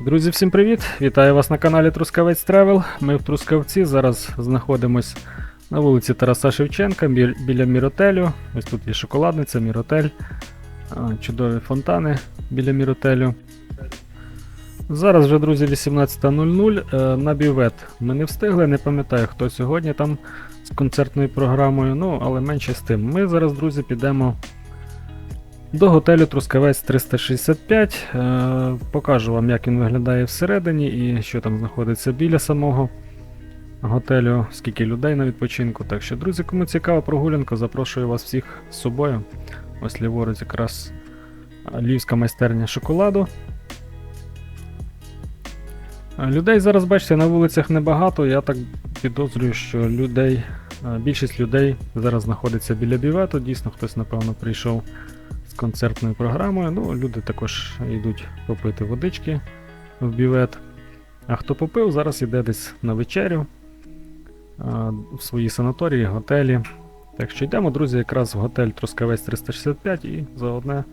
Друзі, всім привіт! Вітаю вас на каналі Трускавець Тревел. Ми в Трускавці. Зараз знаходимось на вулиці Тараса Шевченка бі- біля Міротелю. Ось тут є шоколадниця, Міротель, чудові фонтани біля Міротелю. Зараз вже, друзі, 18.00 е, на бювет. Ми не встигли, не пам'ятаю, хто сьогодні там з концертною програмою, ну, але менше з тим. Ми зараз, друзі, підемо до готелю Трускавець 365. Е, покажу вам, як він виглядає всередині і що там знаходиться біля самого готелю, скільки людей на відпочинку. Так що, друзі, кому цікава прогулянка, запрошую вас всіх з собою. Ось ліворуч якраз львівська майстерня шоколаду. Е, Людей зараз, бачите, на вулицях небагато. Я так підозрюю, що людей, е, більшість людей зараз знаходиться біля бівету. Дійсно, хтось, напевно, прийшов з концертною програмою. Ну, люди також йдуть попити водички в бівет. А хто попив, зараз йде десь на вечерю в свої санаторії, готелі. Так що йдемо, друзі, якраз в готель Трускавець 365 і заодно,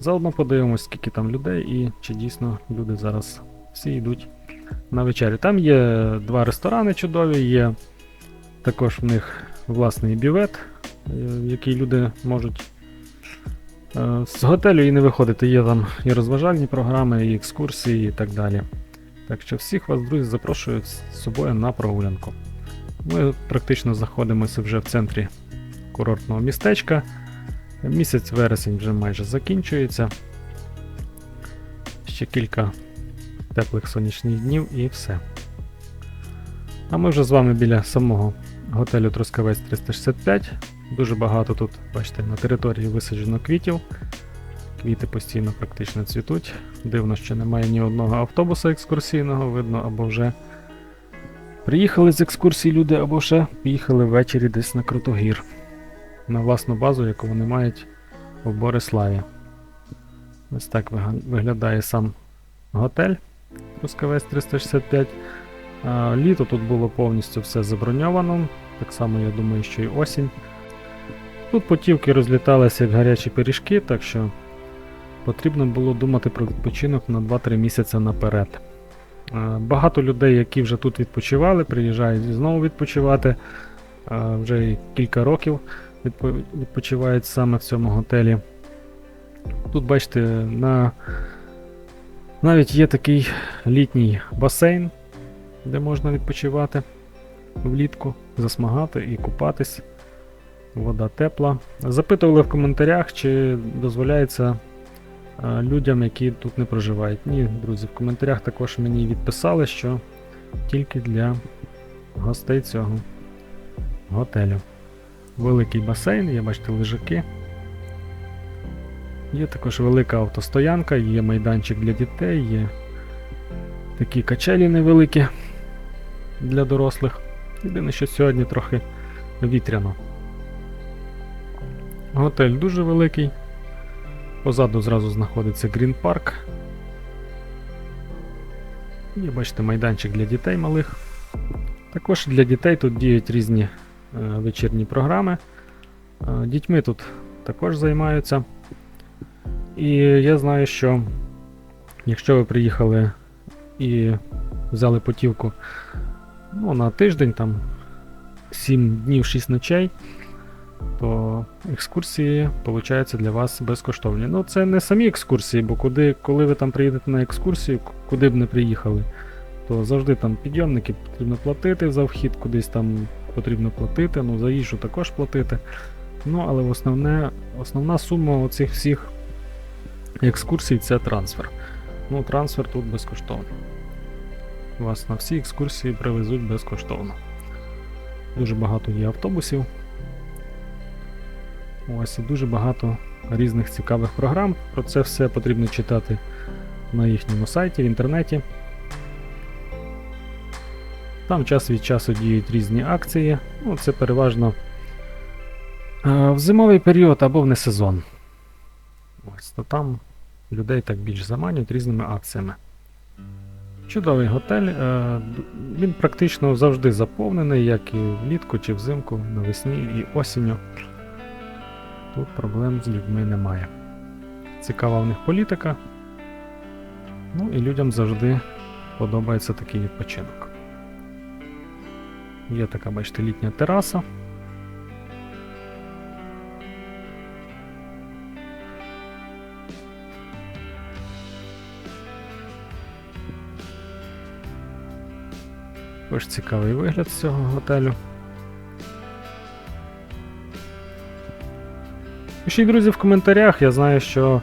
заодно подивимось, скільки там людей і чи дійсно люди зараз всі йдуть на вечерю. Там є два ресторани чудові, є також в них власний бівет, е, який люди можуть З готелю і не виходити, є там і розважальні програми, і екскурсії, і так далі. Так що всіх вас, друзі, запрошую з собою на прогулянку. Ми практично знаходимося вже в центрі курортного містечка. Місяць вересень вже майже закінчується. Ще кілька теплих сонячних днів і все. А ми вже з вами біля самого готелю Трускавець 365. Дуже багато тут, бачите, на території висаджено квітів. Квіти постійно практично цвітуть. Дивно, що немає ні одного автобуса екскурсійного, видно, або вже приїхали з екскурсії люди, або ще поїхали ввечері десь на Крутогір. На власну базу, яку вони мають в Бориславі. Ось так виглядає сам готель Трускавець 365. Літо тут було повністю все заброньовано. Так само, я думаю, що і осінь. Тут путівки розліталися як гарячі пиріжки, так що потрібно було думати про відпочинок на 2-3 місяці наперед. Багато людей, які вже тут відпочивали, приїжджають знову відпочивати. Вже кілька років відпочивають саме в цьому готелі. Тут, бачите, на... навіть є такий літній басейн, де можна відпочивати влітку, засмагати і купатись. Вода тепла. Запитували в коментарях, чи дозволяється е, людям, які тут не проживають. Ні, друзі, в коментарях також мені відписали, що тільки для гостей цього готелю. Великий басейн, є, бачите, лежаки. Є також велика автостоянка, є майданчик для дітей, є такі качелі невеликі для дорослих. Єдине, що сьогодні трохи вітряно. Готель дуже великий. Позаду зразу знаходиться Green Park. Є, бачите, майданчик для дітей малих. Також для дітей тут діють різні е, вечірні програми. Е, дітьми тут також займаються. І я знаю, що якщо ви приїхали і взяли путівку ну, на тиждень, там 7 днів, 6 ночей, то екскурсії получаються для вас безкоштовні. Ну, це не самі екскурсії, бо куди, коли ви там приїдете на екскурсію, куди б не приїхали, то завжди там підйомники потрібно платити за вхід, кудись там потрібно платити, ну за їжу також платити. Ну, але основне, основна сума оцих всіх екскурсій це трансфер. Ну, трансфер тут безкоштовний. Вас на всі екскурсії привезуть безкоштовно. Дуже багато є автобусів. Ось і дуже багато різних цікавих програм. Про це все потрібно читати на їхньому сайті в інтернеті. Там час від часу діють різні акції. Ну, це переважно е, в зимовий період або в несезон. Ось, то там людей так більш заманюють різними акціями. Чудовий готель. е, Він практично завжди заповнений, як і влітку чи взимку, навесні і осінню. Тут проблем з людьми немає. Цікава в них політика. Ну і людям завжди подобається такий відпочинок. Є така, бачите, літня тераса. Ось цікавий вигляд з цього готелю. Пишіть, друзі, в коментарях. Я знаю, що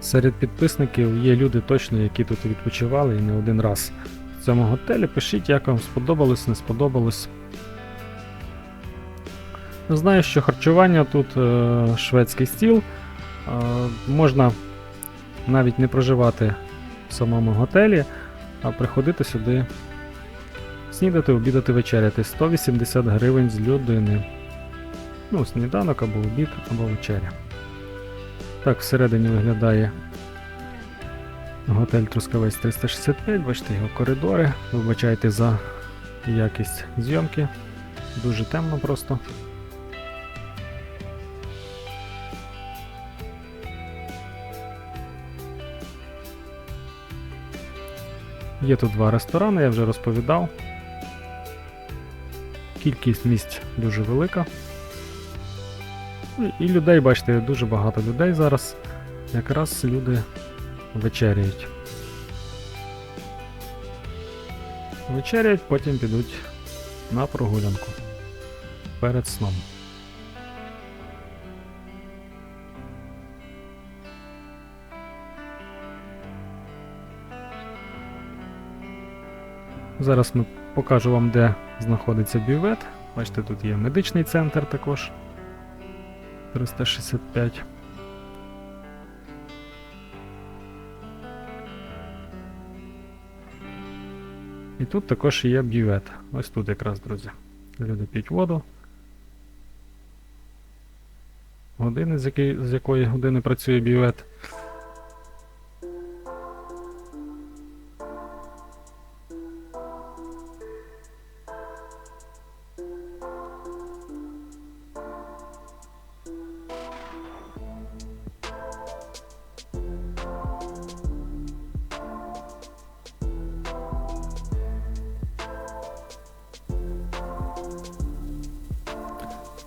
серед підписників є люди точно, які тут відпочивали і не один раз в цьому готелі. Пишіть, як вам сподобалось, не сподобалось. Знаю, що харчування тут е, шведський стіл. Е, можна навіть не проживати в самому готелі, а приходити сюди снідати, обідати, вечеряти. 180 гривень з людини. Ну, сніданок або обід, або вечеря. Так всередині виглядає готель Трускавець 365, бачите його коридори. Вибачайте за якість зйомки. Дуже темно просто. Є тут два ресторани, я вже розповідав. Кількість місць дуже велика. І людей, бачите, дуже багато людей зараз. Якраз люди вечеряють. Вечеряють, потім підуть на прогулянку перед сном. Зараз ми покажу вам, де знаходиться бювет. Бачите, тут є медичний центр також. 365. І тут також є бювет. Ось тут якраз, друзі. Люди п'ють воду. Години, з, якої, з якої години працює бювет.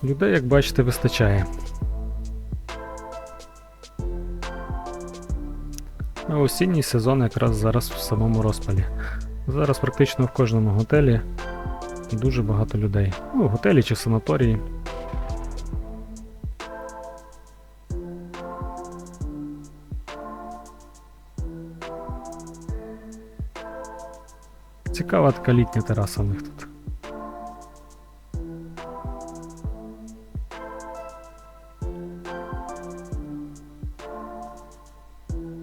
Людей, як бачите, вистачає. А осінній сезон якраз зараз в самому розпалі. Зараз практично в кожному готелі дуже багато людей. Ну, готелі чи санаторії. Цікава така літня тераса у них тут.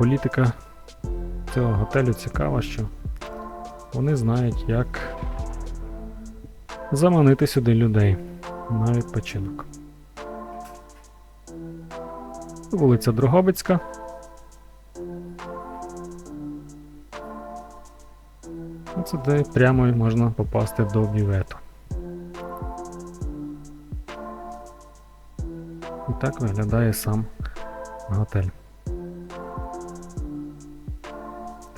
політика цього готелю цікава, що вони знають, як заманити сюди людей на відпочинок. Вулиця Дрогобицька. Оце де прямо можна попасти до бювету. І так виглядає сам готель.